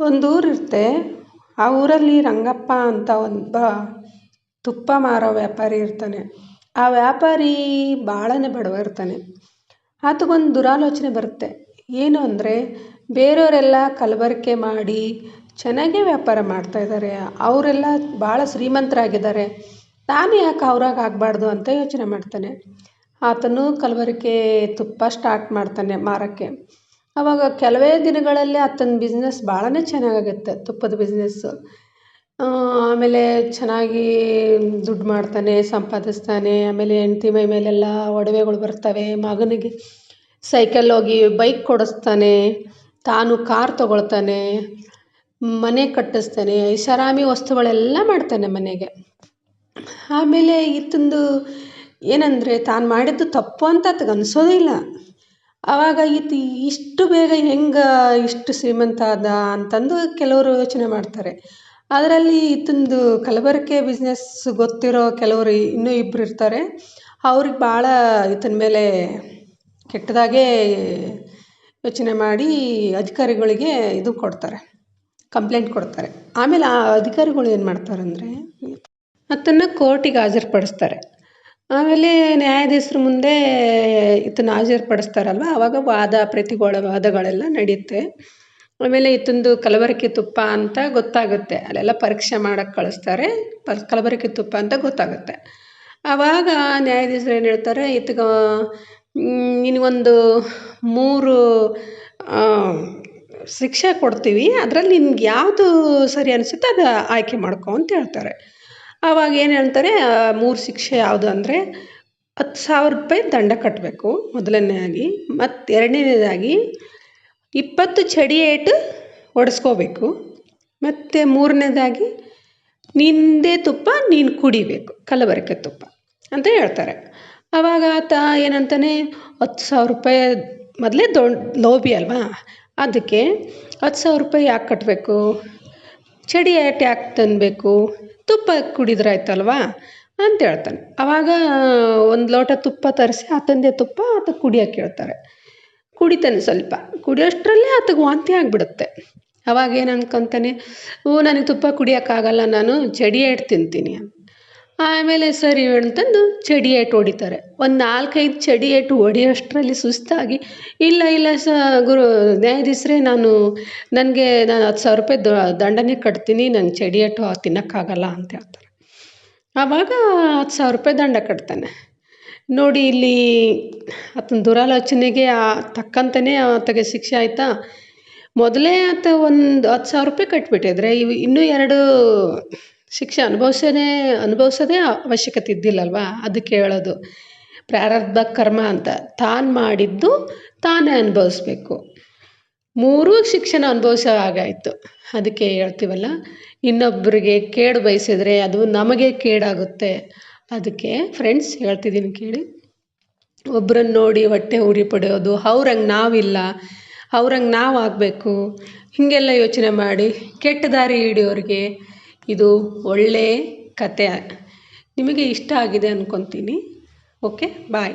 ಒಂದು ಊರಿರುತ್ತೆ ಆ ಊರಲ್ಲಿ ರಂಗಪ್ಪ ಅಂತ ಒಬ್ಬ ತುಪ್ಪ ಮಾರೋ ವ್ಯಾಪಾರಿ ಇರ್ತಾನೆ. ಆ ವ್ಯಾಪಾರಿ ಭಾಳನೇ ಬಡವ ಇರ್ತಾನೆ. ಆತಗೊಂದು ದುರಾಲೋಚನೆ ಬರುತ್ತೆ. ಏನು ಅಂದರೆ, ಬೇರೆಯವರೆಲ್ಲ ಕಲಬೆರಕೆ ಮಾಡಿ ಚೆನ್ನಾಗೇ ವ್ಯಾಪಾರ ಮಾಡ್ತಾ ಇದ್ದಾರೆ ಅವರೆಲ್ಲ ಭಾಳ ಶ್ರೀಮಂತರಾಗಿದ್ದಾರೆ. ನಾನು ಯಾಕೆ ಅವ್ರಾಗ ಆಗಬಾರ್ದು ಅಂತ ಯೋಚನೆ ಮಾಡ್ತಾನೆ. ಆತನು ಕಲಬೆರಕೆ ತುಪ್ಪ ಸ್ಟಾರ್ಟ್ ಮಾಡ್ತಾನೆ ಮಾರೋಕ್ಕೆ. ಆವಾಗ ಕೆಲವೇ ದಿನಗಳಲ್ಲೇ ಆತನ ಬಿಸ್ನೆಸ್ ಭಾಳನೇ ಚೆನ್ನಾಗಾಗತ್ತೆ, ತುಪ್ಪದ ಬಿಸ್ನೆಸ್ಸು ಆಮೇಲೆ ಚೆನ್ನಾಗಿ ದುಡ್ಡು ಮಾಡ್ತಾನೆ, ಸಂಪಾದಿಸ್ತಾನೆ, ಆಮೇಲೆ ಹೆಂಡ್ತಿ ಮೈ ಮೇಲೆಲ್ಲ ಒಡವೆಗಳು ಬರ್ತವೆ, ಮಗನಿಗೆ ಸೈಕಲ್ ಹೋಗಿ ಬೈಕ್ ಕೊಡಿಸ್ತಾನೆ, ತಾನು ಕಾರ್ ತೊಗೊಳ್ತಾನೆ, ಮನೆ ಕಟ್ಟಿಸ್ತಾನೆ, ಐಷಾರಾಮಿ ವಸ್ತುಗಳೆಲ್ಲ ಮಾಡ್ತಾನೆ ಮನೆಗೆ. ಆಮೇಲೆ ಈತಂದು ಏನಂದರೆ ತಾನು ಮಾಡಿದ್ದು ತಪ್ಪು ಅಂತ ಆತಗೆ ಇಲ್ಲ. ಆವಾಗ ಈತ ಇಷ್ಟು ಬೇಗ ಹೆಂಗೆ ಇಷ್ಟು ಶ್ರೀಮಂತ ಆದ ಅಂತಂದು ಕೆಲವರು ಯೋಚನೆ ಮಾಡ್ತಾರೆ. ಅದರಲ್ಲಿ ಈತಂದು ಕಲಬೆರಕೆ ಬಿಸ್ನೆಸ್ ಗೊತ್ತಿರೋ ಕೆಲವರು ಇನ್ನೂ ಇಬ್ಬರು ಇರ್ತಾರೆ. ಅವ್ರಿಗೆ ಭಾಳ ಈತನ ಮೇಲೆ ಕೆಟ್ಟದಾಗೇ ಯೋಚನೆ ಮಾಡಿ ಅಧಿಕಾರಿಗಳಿಗೆ ಇದು ಕೊಡ್ತಾರೆ ಕಂಪ್ಲೇಂಟ್ ಕೊಡ್ತಾರೆ. ಆಮೇಲೆ ಆ ಅಧಿಕಾರಿಗಳು ಏನು ಮಾಡ್ತಾರೆ ಅಂದರೆ ಅದನ್ನು ಕೋರ್ಟಿಗೆ ಹಾಜರುಪಡಿಸ್ತಾರೆ. ಆಮೇಲೆ ನ್ಯಾಯಾಧೀಶರ ಮುಂದೆ ಈತನ ಹಾಜರ್ಪಡಿಸ್ತಾರಲ್ವ? ಆವಾಗ ವಾದ ಪ್ರತಿಗಳ ವಾದಗಳೆಲ್ಲ ನಡೆಯುತ್ತೆ ಆಮೇಲೆ ಈತಂದು ಕಲಬೆರಕೆ ತುಪ್ಪ ಅಂತ ಗೊತ್ತಾಗುತ್ತೆ. ಅಲ್ಲೆಲ್ಲ ಪರೀಕ್ಷೆ ಮಾಡಕ್ಕೆ ಕಳಿಸ್ತಾರೆ. ಪ ಕಲಬೆರಕೆ ತುಪ್ಪ ಅಂತ ಗೊತ್ತಾಗುತ್ತೆ. ಆವಾಗ ನ್ಯಾಯಾಧೀಶರು ಏನು ಹೇಳ್ತಾರೆ? ಈತಗೆ ನಿನಗೊಂದು ಮೂರು ಶಿಕ್ಷೆ ಕೊಡ್ತೀವಿ. ಅದರಲ್ಲಿ ನಿನ್ಗೆ ಯಾವುದು ಸರಿ ಅನಿಸುತ್ತೆ ಅದು ಆಯ್ಕೆ ಮಾಡ್ಕೊ ಅಂತ ಹೇಳ್ತಾರೆ. ಆವಾಗ ಏನು ಹೇಳ್ತಾರೆ ಮೂರು ಶಿಕ್ಷೆ ಯಾವುದು ಅಂದರೆ ಹತ್ತು ಸಾವಿರ ರೂಪಾಯಿ ದಂಡ ಕಟ್ಟಬೇಕು ಮೊದಲನೇದಾಗಿ ಮತ್ತು ಎರಡನೇದಾಗಿ ಇಪ್ಪತ್ತು ಚಡಿ ಏಟು ಹೊಡೆಸ್ಕೋಬೇಕು ಮತ್ತು ಮೂರನೇದಾಗಿ ನಿನ್ನದೇ ತುಪ್ಪ, ನೀನು ಕುಡಿಬೇಕು, ಕಲಬೆರಕೆ ತುಪ್ಪ ಅಂತ ಹೇಳ್ತಾರೆ. ಆವಾಗ ಆತ ಏನಂತಾನೆ, ಹತ್ತು ಸಾವಿರ ರೂಪಾಯಿ ಮೊದಲೇ ದೊಡ್ಡ ಲೋಭಿ ಅಲ್ವಾ? ಅದಕ್ಕೆ ಹತ್ತು ಸಾವಿರ ರೂಪಾಯಿ ಯಾಕೆ ಕಟ್ಟಬೇಕು ಚಡಿ ಏಟು ಯಾಕೆ ತಿನ್ನಬೇಕು ತುಪ್ಪ ಕುಡಿದ್ರೆ ಆಯ್ತಲ್ವಾ ಅಂತ ಹೇಳ್ತಾನೆ. ಆವಾಗ ಒಂದು ಲೋಟ ತುಪ್ಪ ತರಿಸಿ ಆತಂದೇ ತುಪ್ಪ ಆತ ಕುಡಿಯೋಕೆ ಹೇಳ್ತಾರೆ. ಕುಡಿತಾನೆ ಸ್ವಲ್ಪ. ಕುಡಿಯೋಷ್ಟರಲ್ಲೇ ಆತಗೆ ವಾಂತಿ ಆಗಿಬಿಡುತ್ತೆ. ಅವಾಗ ಏನು ಅನ್ಕೊತಾನೆ, ಓ, ನನಗೆ ತುಪ್ಪ ಕುಡಿಯೋಕ್ಕಾಗಲ್ಲ ನಾನು ಚಡಿ ಏಟು ತಿಂತೀನಿ ಆಮೇಲೆ ಸರಿ ಅಂತಂದು ಚಡಿ ಏಟು ಹೊಡಿತಾರೆ. ಒಂದು ನಾಲ್ಕೈದು ಚಡಿ ಏಟು ಹೊಡಿಯೋಷ್ಟರಲ್ಲಿ ಸುಸ್ತಾಗಿ, ಇಲ್ಲ ಇಲ್ಲ, ಸ, ಗುರು, ನ್ಯಾಯಾಧೀಶರೇ, ನಾನು ನನಗೆ ನಾನು ಹತ್ತು ಸಾವಿರ ರೂಪಾಯಿ ದಂಡನೆ ಕಟ್ತೀನಿ, ನಂಗೆ ಚಡಿ ಏಟು ತಿನ್ನೋಕ್ಕಾಗಲ್ಲ ಅಂತ ಹೇಳ್ತಾರೆ. ಆವಾಗ ಹತ್ತು ಸಾವಿರ ರೂಪಾಯಿ ದಂಡ ಕಟ್ತಾನೆ. ನೋಡಿ, ಇಲ್ಲಿ ಆತನ ದುರಾಲೋಚನೆಗೆ ತಕ್ಕಂತೆಯೇ ಆತಗೆ ಶಿಕ್ಷೆ ಆಯಿತಾ? ಮೊದಲೇ ಆತ ಒಂದು ಹತ್ತು ಸಾವಿರ ರೂಪಾಯಿ ಕಟ್ಟಿಬಿಟ್ಟಿದ್ರೆ ಇವು ಇನ್ನೂ ಎರಡು ಶಿಕ್ಷೆ ಅನುಭವಿಸೋದೇ ಅನುಭವಿಸೋದೇ ಅವಶ್ಯಕತೆ ಇದ್ದಿಲ್ಲಲ್ವಾ? ಅದಕ್ಕೆ ಹೇಳೋದು ಪ್ರಾರಬ್ಧ ಕರ್ಮ ಅಂತ. ತಾನು ಮಾಡಿದ್ದು ತಾನೇ ಅನುಭವಿಸ್ಬೇಕು. ಮೂರೂ ಶಿಕ್ಷಣ ಅನುಭವಿಸೋ ಅದಕ್ಕೆ ಹೇಳ್ತೀವಲ್ಲ ಇನ್ನೊಬ್ಬರಿಗೆ ಕೇಡು ಬಯಸಿದ್ರೆ ಅದು ನಮಗೆ ಕೇಡಾಗುತ್ತೆ. ಅದಕ್ಕೆ ಫ್ರೆಂಡ್ಸ್ ಹೇಳ್ತಿದ್ದೀನಿ ಕೇಳಿ. ಒಬ್ರನ್ನ ನೋಡಿ ಹೊಟ್ಟೆ ಉರಿ ಪಡೆಯೋದು, ಅವ್ರಂಗೆ ನಾವಿಲ್ಲ, ಅವ್ರಂಗೆ ನಾವು ಆಗಬೇಕು ಹೀಗೆಲ್ಲ ಯೋಚನೆ ಮಾಡಿ ಕೆಟ್ಟ ದಾರಿ ಹಿಡಿಯೋರಿಗೆ ಇದು ಒಳ್ಳೆಯ ಕತೆ. ನಿಮಗೆ ಇಷ್ಟ ಆಗಿದೆ ಅಂದ್ಕೊತೀನಿ ಓಕೆ ಬಾಯ್